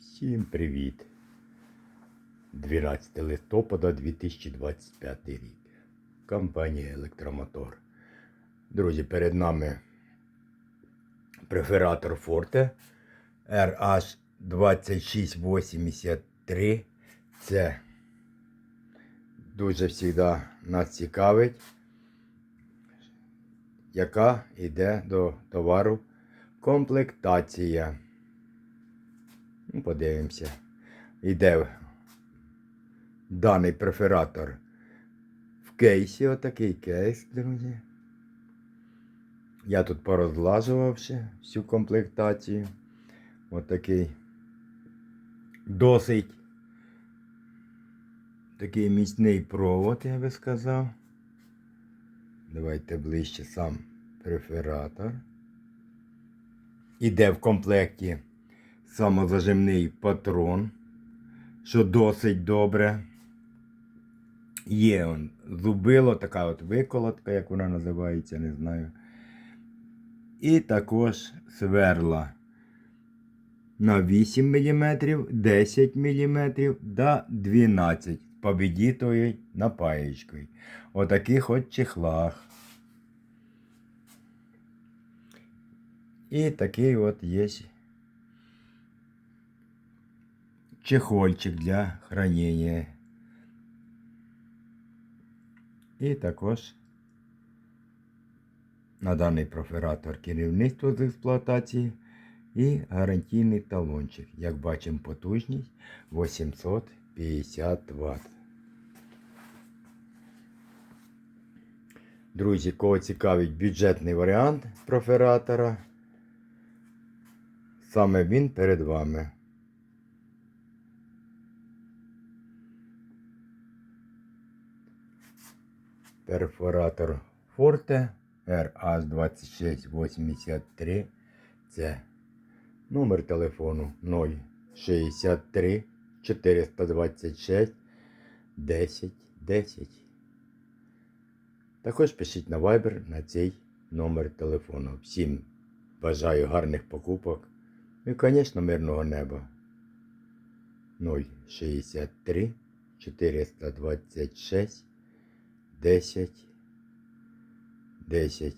Всім привіт! 12 листопада 2025 рік. Компанія Електромотор. Друзі, перед нами префератор Forte RH2683. Це дуже завжди нас цікавить, яка йде до товару комплектація. Ну, подивимося. Йде даний префератор в кейсі, отакий кейс, друзі. Я тут порозлажував ще всю комплектацію. Отакий досить такий міцний провод, я би сказав. Давайте ближче сам префератор. Іде в комплекті самозажимний патрон, що досить добре. Є он, зубило, така от виколотка, як вона називається, не знаю. І також сверла на 8 мм, 10 мм та 12 победітою напаєчкою. Отаких от чехлах. І такий от є чехольчик для хранения. І також на даний профератор керівництво з експлуатації і гарантійний талончик. Як бачимо, потужність 850 Вт. Друзі, кого цікавить бюджетний варіант профератора, саме він перед вами. Перфоратор Forte RA2683. Це номер телефону 063 426 10 10. Також пишіть на Viber на цей номер телефону. Всім бажаю гарних покупок. І, звісно, мирного неба. 063 426 10, 10.